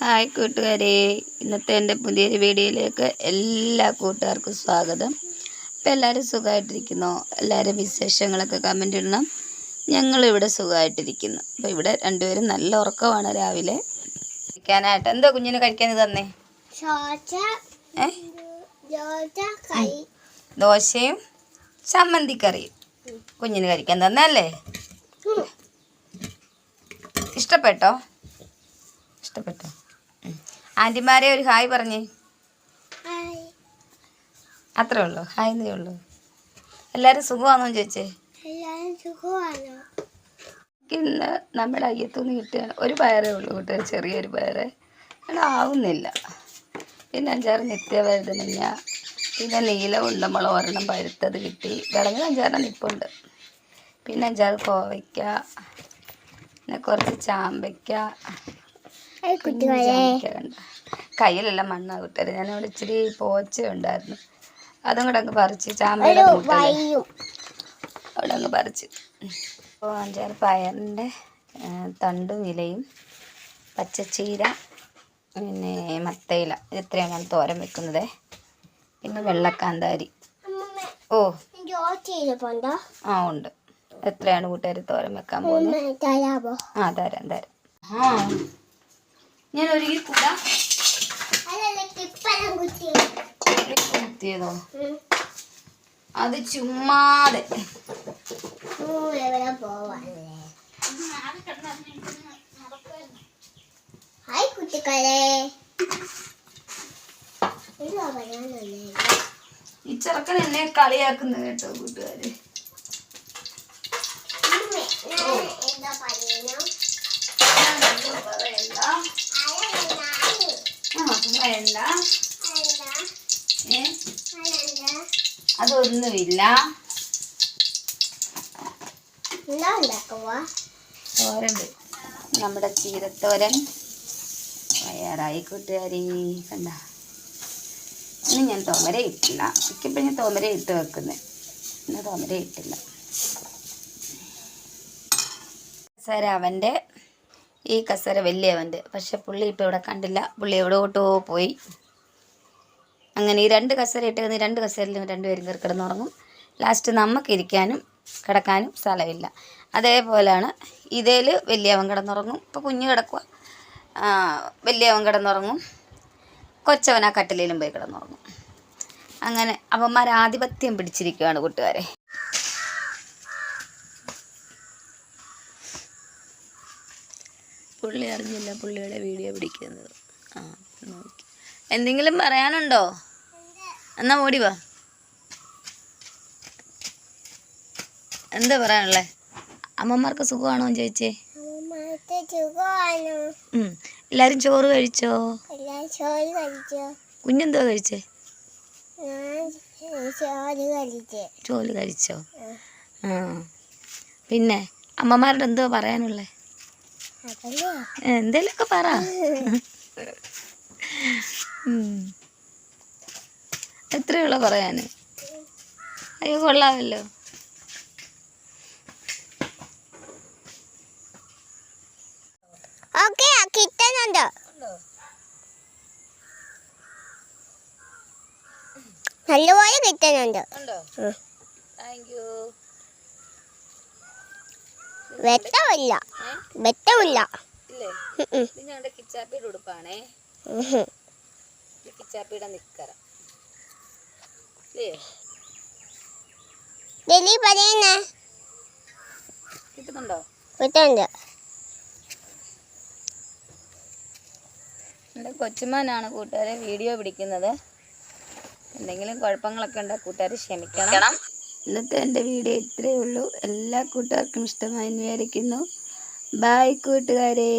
Hi കൂട്ടുകാരെ. ഇന്നത്തെ എന്റെ പുതിയൊരു വീഡിയോയിലേക്ക് എല്ലാ കൂട്ടുകാർക്കും സ്വാഗതം. അപ്പോൾ എല്ലാവരും സുഖമായിട്ടിരിക്കുന്നോ? എല്ലാവരും വിശേഷങ്ങളൊക്കെ കമന്റ് ഇടണം. ഞങ്ങളിവിടെ സുഖമായിട്ടിരിക്കുന്നു. അപ്പോൾ ഇവിടെ രണ്ടുപേരും നല്ല ഉറക്കമാണ് രാവിലെ. കഴിക്കാനായിട്ട്. എന്തോ കുഞ്ഞിന് കഴിക്കാൻ ഇത് തന്നേ? ദോശയും ചമ്മന്തിക്കറിയും. കുഞ്ഞിന് കഴിക്കാൻ തന്നല്ലേ? ഇഷ്ടപ്പെട്ടോ? ഇഷ്ടപ്പെട്ടോ. ആന്റിമാരെ ഒരു ഹായ് പറഞ്ഞേ. അത്രേ ഉള്ളൂ. ഹായ് എന്നേ ഉള്ളൂ. എല്ലാവരും സുഖമാണോ ചോദിച്ചേ? ഇന്ന് നമ്മുടെ അയ്യത്തുനിന്ന് കിട്ടുകയാണ് ഒരു പയറേ ഉള്ളൂ കൂട്ടുകാർ ചെറിയൊരു പയറ്. ആവുന്നില്ല. പിന്നെ അഞ്ചാറ് നിത്യവേദനഞ്ഞ പിന്നെ നീല ഉണ്ടമുളക് ഒരെണ്ണം പഴുത്തത് കിട്ടി. വിളഞ്ഞ അഞ്ചാറ് നിപ്പുണ്ട്. പിന്നെ അഞ്ചാറ് കോവയ്ക്ക പിന്നെ കുറച്ച് ചാമ്പയ്ക്ക ഹായ് കുട്ടികളെ ചാമ്പയ്ക്ക കണ്ട കയ്യിലെല്ലാം മണ്ണാ കൂട്ടുകാർ ഞാൻ അവിടെ ഇച്ചിരി പോച്ച ഉണ്ടായിരുന്നു. അതും കൂടെ അങ്ങ് പറിച്ച് ചാമ്പയുടെ അവിടെ അങ്ങ് പറിച്ച്. അപ്പോൾ അഞ്ചാറ് പയറിന്റെ തണ്ടും ഇലയും പച്ചച്ചീര പിന്നെ മത്തയില. ഇത് ഇത്രയാണ് ഞാൻ തോരൻ വെക്കുന്നത്. പിന്നെ വെള്ളക്കാന്താരി. ഓ. ആ ഉണ്ട്. എത്രയാണ് കൂട്ടുകാർ തോരം വെക്കാൻ പോകുന്നത്? ആ തരാം തരാം. ആ. ഞാൻ ഒരുങ്ങി കൂടാ കുത്തിയതോ. അത് ചുമ്മാതെ. ഹായ് ഈ ചെറുക്കൻ എന്നെ കളിയാക്കുന്നത് കേട്ടോ കൂട്ടുകാര്. എന്താ പറയുന്നു? അതെന്താ? അതൊന്നുമില്ല. തോരൻ നമ്മുടെ ചീരത്തോരൻ. തയ്യാറായി കൂട്ടുകാരി. കണ്ട? ഇന്ന് ഞാൻ തോമര ഇട്ടില്ല. മിക്കപ്പോൾ ഞാൻ തോമര ഇട്ട് വെക്കുന്നത് ഇന്ന് തോമര ഇട്ടില്ല. സാർ അവന്റെ ഈ കസേര വലിയവന്റെ. പക്ഷെ പുള്ളി ഇപ്പോൾ ഇവിടെ കണ്ടില്ല. പുള്ളി എവിടോട്ടോ പോയി. അങ്ങനെ ഈ രണ്ട് കസേര ഇട്ട് രണ്ട് കസേരയിലും രണ്ടുപേരും കയറി കിടന്നുറങ്ങും. ലാസ്റ്റ് നമുക്ക് ഇരിക്കാനും കിടക്കാനും സ്ഥലമില്ല. അതേപോലെയാണ് ഇതേൽ വലിയവൻ കിടന്നുറങ്ങും. ഇപ്പോൾ കുഞ്ഞ് കിടക്കുക വലിയവൻ കിടന്നുറങ്ങും. കൊച്ചവൻ ആ കട്ടിലേലും പോയി കിടന്നുറങ്ങും. അങ്ങനെ അവന്മാർ ആധിപത്യം പിടിച്ചിരിക്കുകയാണ് കൂട്ടുകാരെ. പുള്ളി അറിഞ്ഞില്ല പുള്ളിയുടെ വീഡിയോ പിടിക്കുന്നത്. ആ നോക്കി. എന്തെങ്കിലും പറയാനുണ്ടോ? എന്നാ ഓടി വാ. എന്താ പറയാനുള്ളേ? അമ്മമാർക്ക് സുഖമാണോ ചേച്ചി. എല്ലാരും ചോറ് കഴിച്ചോ? കുഞ്ഞെന്തോ കഴിച്ചേ? ചോറ് കഴിച്ച്. ആ. പിന്നെ അമ്മമാരുടെ എന്തോ പറയാനുള്ളേ? എന്തേലൊക്കെ പറ. എത്രയുള്ള പറയാന്? അയ്യോ കൊള്ളാമല്ലോ. ഓക്കെ കിട്ടുന്നുണ്ട്? നല്ലപോലെ കിട്ടുന്നുണ്ട്. താങ്ക് യു വെട്ടമില്ല. വെട്ടമില്ല. ഞങ്ങളുടെ കിച്ചാപ്പിയുടെ ഉടുപ്പാണേ. നിക്കറ. പറയുന്നേ. കിട്ടുന്നുണ്ടോ? കിട്ടുന്നുണ്ട്. എന്റെ കൊച്ചുമാനാണ് കൂട്ടുകാരെ വീഡിയോ പിടിക്കുന്നത്. എന്തെങ്കിലും കുഴപ്പങ്ങളൊക്കെ ഉണ്ടെങ്കിൽ കൂട്ടുകാർ ക്ഷമിക്കണം. ഇന്നത്തെ എന്റെ വീഡിയോ ഇത്രയേ ഉള്ളൂ. എല്ലാ കൂട്ടുകാർക്കും ഇഷ്ടമായി വിചാരിക്കുന്നു. ബായ് കൂട്ടുകാരേ.